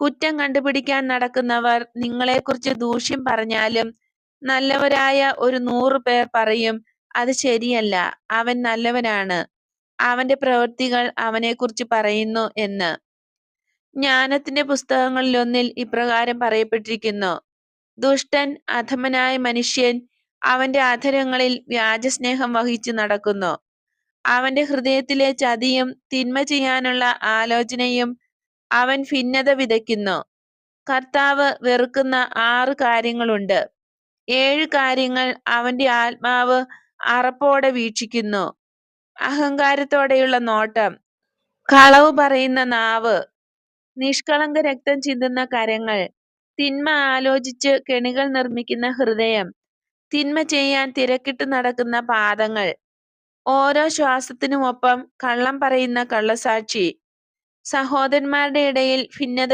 കുറ്റം കണ്ടുപിടിക്കാൻ നടക്കുന്നവർ നിങ്ങളെക്കുറിച്ച് ദൂഷ്യം പറഞ്ഞാലും നല്ലവരായ ഒരു നൂറ് പേർ പറയും അത് ശരിയല്ല അവൻ നല്ലവനാണ്. അവന്റെ പ്രവൃത്തികൾ അവനെക്കുറിച്ച് പറയുന്നു എന്ന്. ജ്ഞാനത്തിന്റെ പുസ്തകങ്ങളിലൊന്നിൽ ഇപ്രകാരം പറയപ്പെട്ടിരിക്കുന്നു. ദുഷ്ടൻ അധമനായ മനുഷ്യൻ അവന്റെ അധരങ്ങളിൽ വ്യാജസ്നേഹം വഹിച്ചു നടക്കുന്നു. അവന്റെ ഹൃദയത്തിലെ ചതിയും തിന്മ ചെയ്യാനുള്ള ആലോചനയും അവൻ ഭിന്നത വിതയ്ക്കുന്നു. കർത്താവ് വെറുക്കുന്ന ആറ് കാര്യങ്ങളുണ്ട്. ഏഴ് കാര്യങ്ങൾ അവന്റെ ആത്മാവ് അറപ്പോടെ വീക്ഷിക്കുന്നു. അഹങ്കാരത്തോടെയുള്ള നോട്ടം. കളവ് പറയുന്ന നാവ്. നിഷ്കളങ്ക രക്തം ചിന്തുന്ന കരങ്ങൾ. തിന്മ ആലോചിച്ച് കെണികൾ നിർമ്മിക്കുന്ന ഹൃദയം. തിന്മ ചെയ്യാൻ തിരക്കിട്ട് നടക്കുന്ന പാദങ്ങൾ. ഓരോ ശ്വാസത്തിനുമൊപ്പം കള്ളം പറയുന്ന കള്ളസാക്ഷി. സഹോദരന്മാരുടെ ഇടയിൽ ഭിന്നത